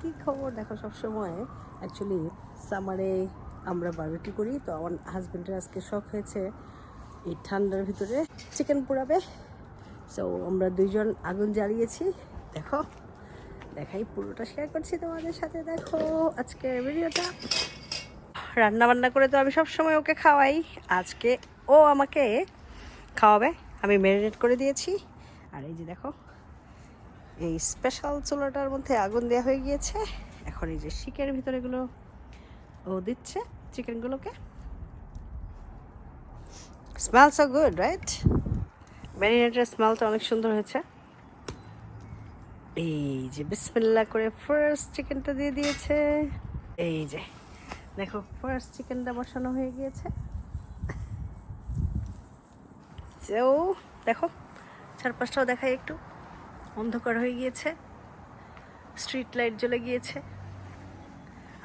কি খবর? দেখো, সবসময় অ্যাকচুয়ালি সামারে আমরা বারবিকিউ করি। তো আমার হাজব্যান্ডের আজকে শখ হয়েছে এই ঠান্ডার ভিতরে চিকেন পোড়াবে। সো আমরা দুইজন আগুন জ্বালিয়েছি। দেখো, দেখাই, পুরোটা শেয়ার করছি তোমাদের সাথে। দেখো আজকে ভিডিওটা রান্না বান্না করে তো আমি সব সময় ওকে খাওয়াই। আজকে ও আমাকে খাওয়াবে। আমি ম্যারিনেট করে দিয়েছি। আর এই যে দেখো এই স্পেশাল চুলাটার মধ্যে আগুন দেওয়া হয়ে গিয়েছে। এখন এই যে শিকের ভিতরে এগুলো ও দিচ্ছে চিকেনগুলোকে। স্মেল সো গুড রাইট ম্যারিনেটের স্মেলটা অনেক সুন্দর হয়েছে। এই যে বিসমিল্লা করে ফার্স্ট চিকেনটা দিয়ে দিয়েছে। এই যে, দেখো ফার্স্ট চিকেনটা বসানো হয়ে গিয়েছে। তো দেখো, চারপাশটাও দেখাই একটু। অন্ধকার হয়ে গিয়েছে স্ট্রিট লাইট জ্বলে গিয়েছে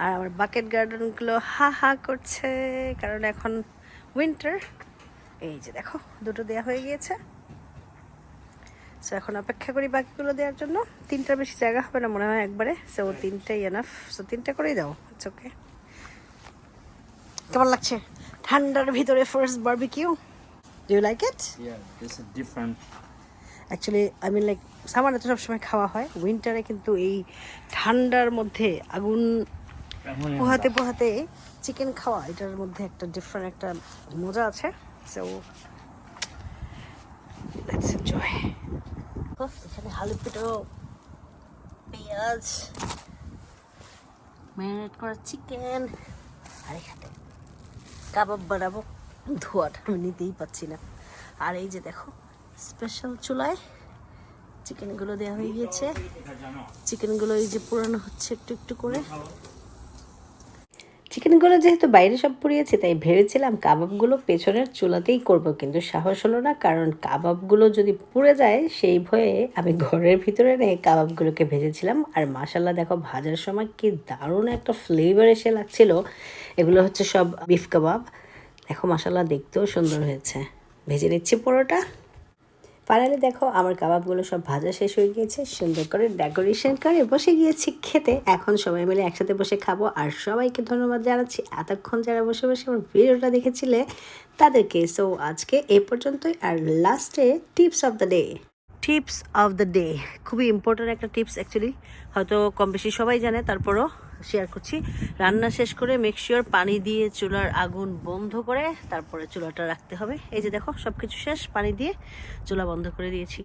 আর আমার বাকেট গার্ডেনগুলো হা হা করছে কারণ এখন উইন্টার এই যে দেখো দুটো দেয়া হয়ে গিয়েছে। সো এখন অপেক্ষা করি বাকিগুলো দেওয়ার জন্য। তিনটার বেশি জায়গা হবে না মনে হয় একবারে। সো তিনটাই এনাফ সো তিনটা করেই দাও। ইটস ওকে কেমন লাগছে? ঠান্ডার ভিতরে first barbecue do you like it Yeah, this is different. Actually I mean like সামারে তো সবসময় খাওয়া হয়। উইন্টারে কিন্তু এই ঠান্ডার মধ্যে আগুন পোহাতে পোহাতে চিকেন খাওয়া এটার মধ্যে একটা ডিফারেন্ট একটা মজা আছে। সো লেটস এনজয় এখানে আলু পিটো পেঁয়াজ ম্যারিনেট করা চিকেন আর এখানে কাবাব বানাবো। ধোয়াটা আমি নিতেই পাচ্ছি না। আর এই যে দেখো স্পেশাল চুলায় চিকেনগুলো দেওয়া হয়ে গিয়েছে। চিকেনগুলো এই যে পুরানো হচ্ছে একটু একটু করে। চিকেনগুলো যেহেতু বাইরে সব পুড়িয়েছে, তাই ভেবেছিলাম কাবাবগুলো পেছনের চুলাতেই করব, কিন্তু সাহস হলো না, কারণ কাবাবগুলো যদি পুড়ে যায়, সেই ভয়ে আমি ঘরের ভিতরে নিয়ে কাবাবগুলোকে ভেজেছিলাম। আর মাসাল্লাহ দেখো, ভাজার সময় কি দারুণ একটা ফ্লেভার এসে লাগছিল। এগুলো হচ্ছে সব বিফ কাবাব দেখো মাসাল্লাহ দেখতেও সুন্দর হয়েছে। ভেজে নিচ্ছি পরোটা। ফাইনালি দেখো, আমার কাবাবগুলো সব ভাজা শেষ হয়ে গিয়েছে। সুন্দর করে ডেকোরেশন করে বসে গিয়েছি খেতে। এখন সবাই মিলে একসাথে বসে খাব। আর সবাইকে ধন্যবাদ জানাচ্ছি। এতক্ষণ যারা বসে বসে আমার ভিডিওটা দেখেছিলে, তাদেরকে সো আজকে এ পর্যন্তই। আর লাস্টে tips of the day tips of the day খুবই ইম্পর্ট্যান্ট একটা টিপস অ্যাকচুয়ালি হয়তো কম বেশি সবাই জানে, তারপরও শেয়ার করছি। রান্না শেষ করে মেকশিওর পানি দিয়ে চুলার আগুন বন্ধ করে তারপরে চুলাটা রাখতে হবে। এই যে দেখো সব কিছু শেষ, পানি দিয়ে চুলা বন্ধ করে দিয়েছি।